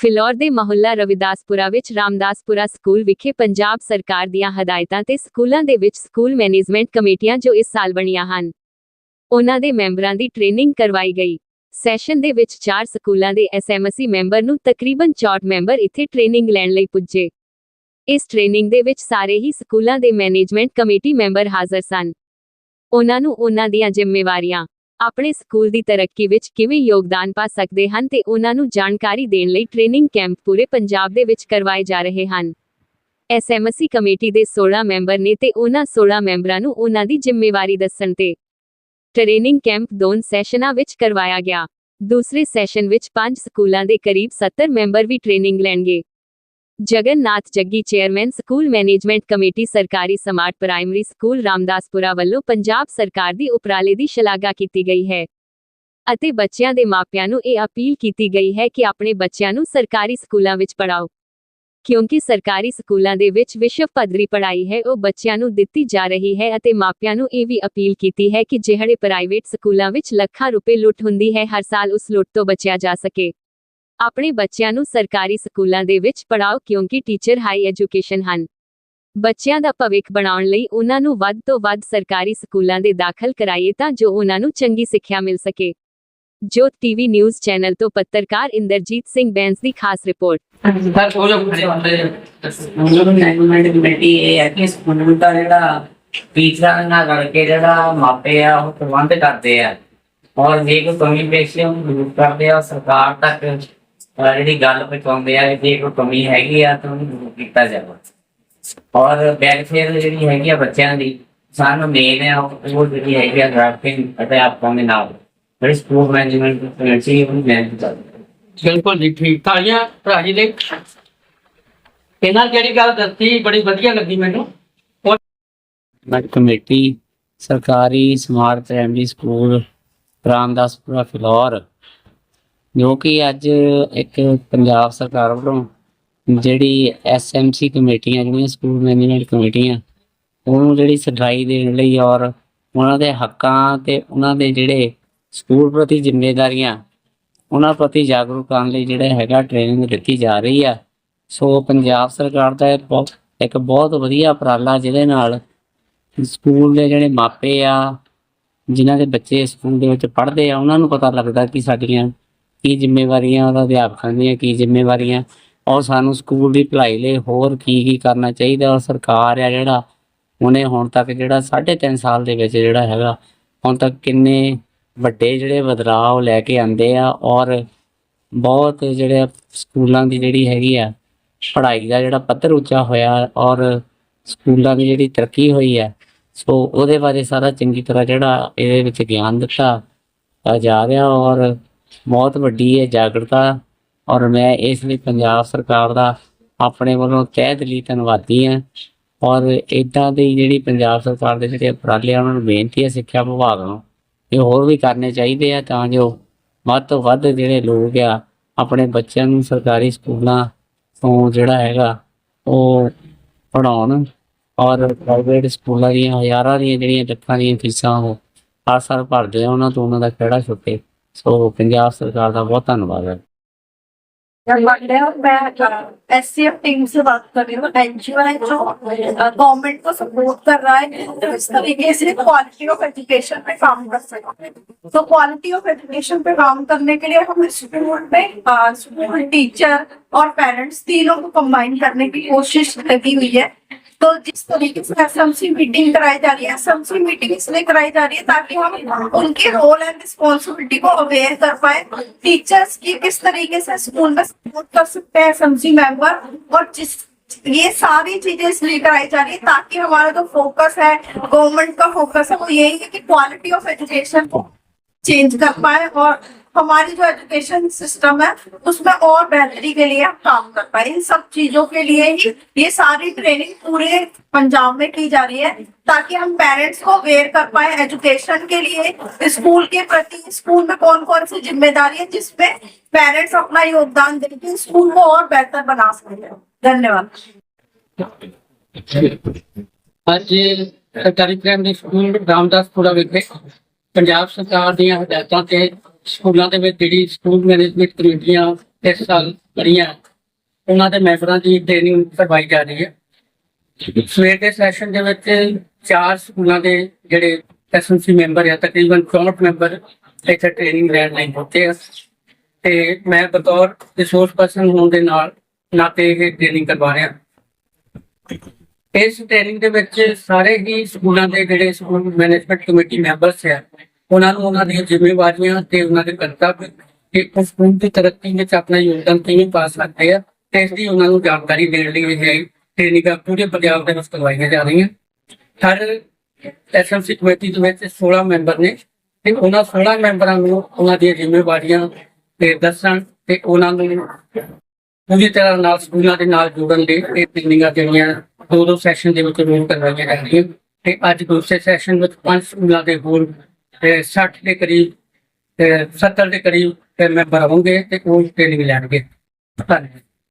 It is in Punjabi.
ਫਿਲੌਰ ਦੇ ਮਹੱਲਾ ਰਵਿਦਾਸਪੁਰਾ ਵਿੱਚ ਰਾਮਦਾਸਪੁਰਾ ਸਕੂਲ ਵਿਖੇ ਪੰਜਾਬ ਸਰਕਾਰ ਦੀਆਂ ਹਦਾਇਤਾਂ ਤੇ ਸਕੂਲਾਂ ਦੇ ਵਿੱਚ ਸਕੂਲ ਮੈਨੇਜਮੈਂਟ ਕਮੇਟੀਆਂ ਜੋ ਇਸ ਸਾਲ ਬਣੀਆਂ ਹਨ। ਉਹਨਾਂ ਦੇ ਮੈਂਬਰਾਂ ਦੀ ਟ੍ਰੇਨਿੰਗ ਕਰਵਾਈ ਗਈ। ਸੈਸ਼ਨ ਦੇ ਵਿੱਚ ਚਾਰ ਸਕੂਲਾਂ ਦੇ ਐਸਐਮਸੀ ਮੈਂਬਰ ਨੂੰ ਤਕਰੀਬਨ 64 ਮੈਂਬਰ ਇੱਥੇ ਟ੍ਰੇਨਿੰਗ ਲੈਣ ਲਈ ਪੁੱਜੇ। ਇਸ ਟ੍ਰੇਨਿੰਗ ਦੇ ਵਿੱਚ ਸਾਰੇ ਹੀ ਸਕੂਲਾਂ ਦੇ ਮੈਨੇਜਮੈਂਟ ਕਮੇਟੀ ਮੈਂਬਰ ਹਾਜ਼ਰ ਸਨ। ਉਹਨਾਂ ਨੂੰ ਉਹਨਾਂ ਦੀਆਂ ਜ਼ਿੰਮੇਵਾਰੀਆਂ ਆਪਣੇ ਸਕੂਲ ਦੀ ਤਰੱਕੀ ਵਿੱਚ ਕਿਵੇਂ ਯੋਗਦਾਨ ਪਾ ਸਕਦੇ ਹਨ ਤੇ ਉਹਨਾਂ ਨੂੰ ਜਾਣਕਾਰੀ ਦੇਣ ਲਈ ਟ੍ਰੇਨਿੰਗ ਕੈਂਪ ਪੂਰੇ ਪੰਜਾਬ ਦੇ ਵਿੱਚ ਕਰਵਾਏ ਜਾ ਰਹੇ ਹਨ। ਐਸਐਮਸੀ ਕਮੇਟੀ ਦੇ 16 ਮੈਂਬਰ ਨੇ ਤੇ ਉਹਨਾਂ 16 ਮੈਂਬਰਾਂ ਨੂੰ ਉਹਨਾਂ ਦੀ ਜ਼ਿੰਮੇਵਾਰੀ ਦੱਸਣ ਤੇ ਟ੍ਰੇਨਿੰਗ ਕੈਂਪ ਦੋਨ ਸੈਸ਼ਨਾਂ ਵਿੱਚ ਕਰਵਾਇਆ ਗਿਆ। ਦੂਸਰੇ ਸੈਸ਼ਨ ਵਿੱਚ ਪੰਜ ਸਕੂਲਾਂ ਦੇ ਕਰੀਬ 70 ਮੈਂਬਰ ਵੀ ਟ੍ਰੇਨਿੰਗ ਲੈਣਗੇ। Jagannath Jaggi chairman school management committee ਸਰਕਾਰੀ ਸਮਾਰਟ ਪ੍ਰਾਇਮਰੀ ਸਕੂਲ ਰਾਮਦਾਸਪੁਰਾ ਵੱਲੋਂ ਪੰਜਾਬ ਸਰਕਾਰ ਦੀ ਉਪਰਾਲੇ ਦੀ ਸ਼ਲਾਘਾ ਕੀਤੀ ਗਈ ਹੈ ਅਤੇ ਬੱਚਿਆਂ ਦੇ ਮਾਪਿਆਂ ਨੂੰ ਇਹ ਅਪੀਲ ਕੀਤੀ ਗਈ ਹੈ ਕਿ ਆਪਣੇ ਬੱਚਿਆਂ ਨੂੰ ਸਰਕਾਰੀ ਸਕੂਲਾਂ ਵਿੱਚ ਪੜਾਓ ਕਿਉਂਕਿ ਸਰਕਾਰੀ ਸਕੂਲਾਂ ਦੇ ਵਿੱਚ ਵਿਸ਼ਵ ਪੱਧਰੀ ਪੜ੍ਹਾਈ ਹੈ ਉਹ ਬੱਚਿਆਂ ਨੂੰ ਦਿੱਤੀ ਜਾ ਰਹੀ ਹੈ ਅਤੇ ਮਾਪਿਆਂ ਨੂੰ ਇਹ ਵੀ ਅਪੀਲ ਕੀਤੀ ਹੈ ਕਿ ਜਿਹੜੇ ਪ੍ਰਾਈਵੇਟ ਸਕੂਲਾਂ ਵਿੱਚ ਲੱਖਾਂ ਰੁਪਏ ਲੁੱਟ ਹੁੰਦੀ ਹੈ ਹਰ ਸਾਲ ਉਸ ਲੁੱਟ ਤੋਂ ਬਚਿਆ ਜਾ ਸਕੇ ਆਪਣੇ ਬੱਚਿਆਂ ਨੂੰ ਸਰਕਾਰੀ ਸਕੂਲਾਂ ਦੇ ਵਿੱਚ ਪੜਾਓ ਕਿਉਂਕਿ ਟੀਚਰ ਹਾਈ ਐਜੂਕੇਸ਼ਨ ਹਨ। ਬੱਚਿਆਂ ਦਾ ਭਵਿੱਖ ਬਣਾਉਣ ਲਈ ਉਹਨਾਂ ਨੂੰ ਵੱਧ ਤੋਂ ਵੱਧ ਸਰਕਾਰੀ ਸਕੂਲਾਂ ਦੇ ਦਾਖਲ ਕਰਾਈਏ ਤਾਂ ਜੋ ਉਹਨਾਂ ਨੂੰ ਚੰਗੀ ਸਿੱਖਿਆ ਮਿਲ ਸਕੇ। ਜੋਤ ਟੀਵੀ ਨਿਊਜ਼ ਚੈਨਲ ਤੋਂ ਪੱਤਰਕਾਰ ਇੰਦਰਜੀਤ ਸਿੰਘ ਬੈਂਸ ਦੀ ਖਾਸ ਰਿਪੋਰਟ। ਸਰ, ਉਹ ਜੋ ਖੜੇ ਹੁੰਦੇ ਸਕੂਲ ਕਮੇਟੀ ਇਹ ਹੈ ਕਿ ਸਕੂਲ ਦਾ ਜਿਹੜਾ ਟੀਚਰਾਂ ਨਾਲ ਕਰਕੇ ਜਿਹੜਾ ਮਾਪੇ ਆ, ਉਹ ਪ੍ਰਬੰਧ ਕਰਦੇ ਆ। ਔਰ ਜੇ ਕੋਈ ਕਮੀ ਪੇਸ਼ੀ ਉਹ ਦੂਰ ਕਰਦੇ ਆ। ਸਰਕਾਰ ਤੱਕ ਜਿਹੜੀ ਗੱਲ ਪਹੁੰਚਾਉਂਦੇ ਆ ਕਿ ਜੇ ਕੋਈ ਕਮੀ ਹੈਗੀ ਆ ਤਾਂ ਉਹਨੂੰ ਦੂਰ ਕੀਤਾ ਜਾਵੇ। ਔਰ ਵੈਲਫੇਅਰ ਜਿਹੜੀ ਹੈਗੀ ਆ ਬੱਚਿਆਂ ਦੀ ਸਾਨੂੰ ਮੇਨ ਹੈ ਉਹ ਜਿਹੜੀ ਹੈਗੀ ਆ ਗ੍ਰਾਫਿੰਗ ਅਤੇ ਆਪਾਂ ਦੇ ਨਾਲ ਜਿਹੜੀ ਸਕੂਲ ਮੈਨੇਜਮੈਂਟ ਕਮੇਟੀ ਉਹ ਮੈਨੇਜ ਕਰਦੀ ਬਿਲਕੁਲ ਜੀ ਠੀਕ ਤਾਲੀਆਂ ਭਰਾ ਜੀ ਦੇ ਇਹਨਾਂ ਜਿਹੜੀ ਗੱਲ ਦੱਸੀ ਬੜੀ ਵਧੀਆ ਲੱਗੀ ਮੈਨੂੰ। ਮੈਟ ਕਮੇਟੀ ਸਰਕਾਰੀ smart primary school Ramdaspura Phillaur. ਜੋ ਕਿ ਅੱਜ ਇੱਕ ਪੰਜਾਬ ਸਰਕਾਰ ਵੱਲੋਂ ਜਿਹੜੀ ਐਸਐਮਸੀ ਕਮੇਟੀਆਂ, ਜਿਹੜੀਆਂ ਸਕੂਲ ਮੈਨੇਜਮੈਂਟ ਕਮੇਟੀਆਂ, ਉਹਨੂੰ ਜਿਹੜੀ ਸਿਖਲਾਈ ਦੇਣ ਲਈ ਔਰ ਉਹਨਾਂ ਦੇ ਹੱਕਾਂ ਤੇ ਉਹਨਾਂ ਦੇ ਜਿਹੜੇ ਸਕੂਲ ਪ੍ਰਤੀ ਜ਼ਿੰਮੇਵਾਰੀਆਂ, ਉਹਨਾਂ ਪ੍ਰਤੀ ਜਾਗਰੂਕ ਕਰਨ ਲਈ ਜਿਹੜਾ ਹੈਗਾ ਟ੍ਰੇਨਿੰਗ ਦਿੱਤੀ ਜਾ ਰਹੀ ਆ। ਸੋ ਪੰਜਾਬ ਸਰਕਾਰ ਦਾ ਇਹ ਬਹੁਤ, ਇੱਕ ਬਹੁਤ ਵਧੀਆ ਉਪਰਾਲਾ ਜਿਹਦੇ ਨਾਲ ਸਕੂਲ ਦੇ ਜਿਹੜੇ ਮਾਪੇ ਆ, ਜਿਨ੍ਹਾਂ ਦੇ ਬੱਚੇ ਸਕੂਲ ਦੇ ਵਿੱਚ ਪੜ੍ਹਦੇ ਆ, ਉਹਨਾਂ ਨੂੰ ਪਤਾ ਲੱਗਦਾ ਕਿ ਸਾਡੀਆਂ ਕੀ ਜ਼ਿੰਮੇਵਾਰੀਆਂ ਉਹਦਾ ਅਧਿਆਪਕਾਂ ਦੀਆਂ, ਕੀ ਜ਼ਿੰਮੇਵਾਰੀਆਂ? ਔਰ ਸਾਨੂੰ ਸਕੂਲ ਦੀ ਭਲਾਈ ਲਈ ਹੋਰ ਕੀ ਕੀ ਕਰਨਾ ਚਾਹੀਦਾ? ਔਰ ਸਰਕਾਰ ਆ ਜਿਹੜਾ, ਉਹਨੇ ਹੁਣ ਤੱਕ ਜਿਹੜਾ 3.5 ਸਾਲ ਦੇ ਵਿੱਚ ਜਿਹੜਾ ਹੈਗਾ, ਹੁਣ ਤੱਕ ਕਿੰਨੇ ਵੱਡੇ ਜਿਹੜੇ ਬਦਲਾਅ ਲੈ ਕੇ ਆਂਦੇ ਆ ਔਰ ਬਹੁਤ ਜਿਹੜੇ ਸਕੂਲਾਂ ਦੀ ਜਿਹੜੀ ਹੈਗੀ ਆ, ਪੜ੍ਹਾਈ ਦਾ ਜਿਹੜਾ ਪੱਧਰ ਉੱਚਾ ਹੋਇਆ ਔਰ ਸਕੂਲਾਂ ਦੀ ਜਿਹੜੀ ਤਰੱਕੀ ਹੋਈ ਹੈ ਸੋ ਉਹਦੇ ਬਾਰੇ ਸਾਰਾ ਚੰਗੀ ਤਰ੍ਹਾਂ ਜਿਹੜਾ ਇਹਦੇ ਵਿੱਚ ਗਿਆਨ ਦਿੱਤਾ ਜਾ ਰਿਹਾ ਔਰ ਬਹੁਤ ਵੱਡੀ ਹੈ ਜਾਗਰਤਾ ਔਰ ਮੈਂ ਇਸ ਲਈ ਪੰਜਾਬ ਸਰਕਾਰ ਦਾ ਆਪਣੇ ਵੱਲੋਂ ਤਹਿ ਦਿਲੀ ਧੰਨਵਾਦੀ ਹਾਂ। ਔਰ ਇਦਾਂ ਦੀ ਜਿਹੜੀ ਪੰਜਾਬ ਸਰਕਾਰ ਦੇ ਜਿਹੜੇ ਉਪਰਾਲੇ ਆ, ਉਹਨਾਂ ਨੂੰ ਬੇਨਤੀ ਹੈ ਸਿੱਖਿਆ ਵਿਭਾਗ ਨੂੰ ਇਹ ਹੋਰ ਵੀ ਕਰਨੇ ਚਾਹੀਦੇ ਆ ਤਾਂ ਜੋ ਵੱਧ ਤੋਂ ਵੱਧ ਜਿਹੜੇ ਲੋਕ ਆ, ਆਪਣੇ ਬੱਚਿਆਂ ਨੂੰ ਸਰਕਾਰੀ ਸਕੂਲਾਂ ਤੋਂ ਜਿਹੜਾ ਹੈਗਾ ਉਹ ਪੜਾਉਣ ਔਰ ਪ੍ਰਾਈਵੇਟ ਸਕੂਲਾਂ ਦੀਆਂ ਹਜ਼ਾਰਾਂ ਦੀਆਂ ਜਿਹੜੀਆਂ ਲੱਖਾਂ ਦੀਆਂ ਫੀਸਾਂ ਉਹ ਹਰ ਸਾਲ ਭਰਦੇ ਆ, ਉਹਨਾਂ ਤੋਂ ਉਹਨਾਂ ਦਾ ਕਿਹੜਾ ਛੁੱਟੇ। ਸੋ ਪੰਜਾਬ ਸਰਕਾਰ ਦਾ ਬਹੁਤ ਧੰਨਵਾਦ ਹੈ मैं एस सी एफ टीम से बात कर रही हूँ एनजीओ है जो गवर्नमेंट को सपोर्ट कर रहा है तो इस तरीके से क्वालिटी ऑफ एजुकेशन पे काम कर सकते हैं तो क्वालिटी ऑफ एजुकेशन पे काम करने के लिए हम स्कूल में स्कूल टीचर और पेरेंट्स तीनों को कंबाइन करने की कोशिश लगी हुई है तो जिस तरीके से एसएमसी मीटिंग कराई जा रही है, एसएमसी मीटिंग इसलिए कराई जा रही है ताकि हम उनके रोल एंड रिस्पॉन्सिबिलिटी को अवेयर कर पाए। टीचर्स की किस तरीके से स्कूल में सपोर्ट कर सकते हैं एसएमसी मेंबर और जिस, ये सारी चीज़ें इसलिए कराई जा रही है ताकि हमारा जो तो फोकस है गवर्नमेंट का फोकस है, वो यही है कि क्वालिटी ऑफ़ एजुकेशन को चेंज कर पाए और हमारी जो एजुकेशन सिस्टम है उसमें और बेहतरी के लिए हम काम कर पाए इन सब चीजों के लिए ही ये सारी ट्रेनिंग पूरे पंजाब में की जा रही है ताकि हम पेरेंट्स को अवेयर कर पाए एजुकेशन के लिए स्कूल के प्रति स्कूल में कौन कौन सी जिम्मेदारी है जिसमें पेरेंट्स अपना योगदान देके स्कूल को और बेहतर बना सकते हैं धन्यवाद ਅੱਜ ਸਰਕਾਰੀ ਪ੍ਰਾਇਮਰੀ ਸਕੂਲ ਰਾਮਦਾਸਪੁਰਾ ਵਿਖੇ ਪੰਜਾਬ ਸਰਕਾਰ ਦੀਆਂ ਹਦਾਇਤਾਂ ਤੇ ਸਕੂਲਾਂ ਦੇ ਵਿੱਚ ਜਿਹੜੀ ਸਕੂਲ ਮੈਨੇਜਮੈਂਟ ਕਮੇਟੀਆਂ ਇਸ ਸਾਲ ਬਣੀਆਂ ਉਹਨਾਂ ਦੇ ਮੈਂਬਰਾਂ ਦੀ ਟ੍ਰੇਨਿੰਗ ਕਰਵਾਈ ਜਾ ਰਹੀ ਹੈ। ਸਵੇਰ ਦੇ ਸੈਸ਼ਨ ਦੇ ਵਿੱਚ ਚਾਰ ਸਕੂਲਾਂ ਦੇ ਜਿਹੜੇ ਐਸਐਮਸੀ ਮੈਂਬਰ ਆ ਤਕਰੀਬਨ 64 ਮੈਂਬਰ ਇੱਥੇ ਟ੍ਰੇਨਿੰਗ ਲੈਣ ਲਈ ਪਹੁੰਚੇ ਆ। ਤੇ ਮੈਂ ਬਤੌਰ ਰਿਸੋਰਸ ਪਰਸਨ ਹੋਣ ਦੇ ਨਾਲ ਨਾਤੇ ਇਹ ਟ੍ਰੇਨਿੰਗ ਕਰਵਾ ਰਿਹਾ। ਇਸ ਟ੍ਰੇਨਿੰਗ ਦੇ ਵਿੱਚ ਸਾਰੇ ਹੀ ਸਕੂਲਾਂ ਦੇ ਜਿਹੜੇ ਸਕੂਲ ਮੈਨੇਜਮੈਂਟ ਕਮੇਟੀ ਮੈਂਬਰਸ ਆ ਉਹਨਾਂ ਨੂੰ ਉਹਨਾਂ ਦੀਆਂ ਜ਼ਿੰਮੇਵਾਰੀਆਂ ਤੇ ਉਹਨਾਂ ਦੇ ਕਰਤੱਵ ਕਿ ਉਸ ਸਕੂਲ ਦੀ ਤਰੱਕੀ ਵਿੱਚ ਆਪਣਾ ਯੋਗਦਾਨ ਕਿਵੇਂ ਪਾ ਸਕਦੇ ਆ, ਤੇ ਇਸ ਦੀ ਉਹਨਾਂ ਨੂੰ ਜਾਣਕਾਰੀ ਦੇਣ ਲਈ ਇਹ ਟ੍ਰੇਨਿੰਗਾਂ ਪੂਰੇ ਪੰਜਾਬ ਦੇ ਵਿੱਚ ਕਰਵਾਈਆਂ ਜਾ ਰਹੀਆਂ। ਹਰ ਐਸਐਮਸੀ ਕਮੇਟੀ ਦੇ ਵਿੱਚ 16 ਮੈਂਬਰ ਨੇ ਤੇ ਉਹਨਾਂ 16 ਮੈਂਬਰਾਂ ਨੂੰ ਉਹਨਾਂ ਦੀਆਂ ਜ਼ਿੰਮੇਵਾਰੀਆਂ ਤੇ ਦੱਸਣ ਤੇ ਉਹਨਾਂ ਨੂੰ ਪੂਰੀ ਤਰ੍ਹਾਂ ਨਾਲ ਸਕੂਲਾਂ ਦੇ ਨਾਲ ਜੋੜਨ ਲਈ ਇਹ ਟ੍ਰੇਨਿੰਗਾਂ ਜਿਹੜੀਆਂ ਦੋ ਦੋ ਸੈਸ਼ਨ ਦੇ ਵਿੱਚ ਰੋਲ ਕਰਵਾਈਆਂ ਜਾਂਦੀਆਂ ਤੇ ਅੱਜ ਦੂਸਰੇ ਸੈਸ਼ਨ ਵਿੱਚ ਪੰਜ ਸਕੂਲਾਂ ਦੇ ਹੋਰ ਤੇ 60 ਦੇ ਕਰੀਬ ਤੇ 70 ਦੇ ਕਰੀਬ ਤੇ ਮੈਂਬਰ ਹੋਣਗੇ ਤੇ ਉਹ ਟ੍ਰੇਨਿੰਗ ਲੈਣਗੇ। ਧੰਨਵਾਦ।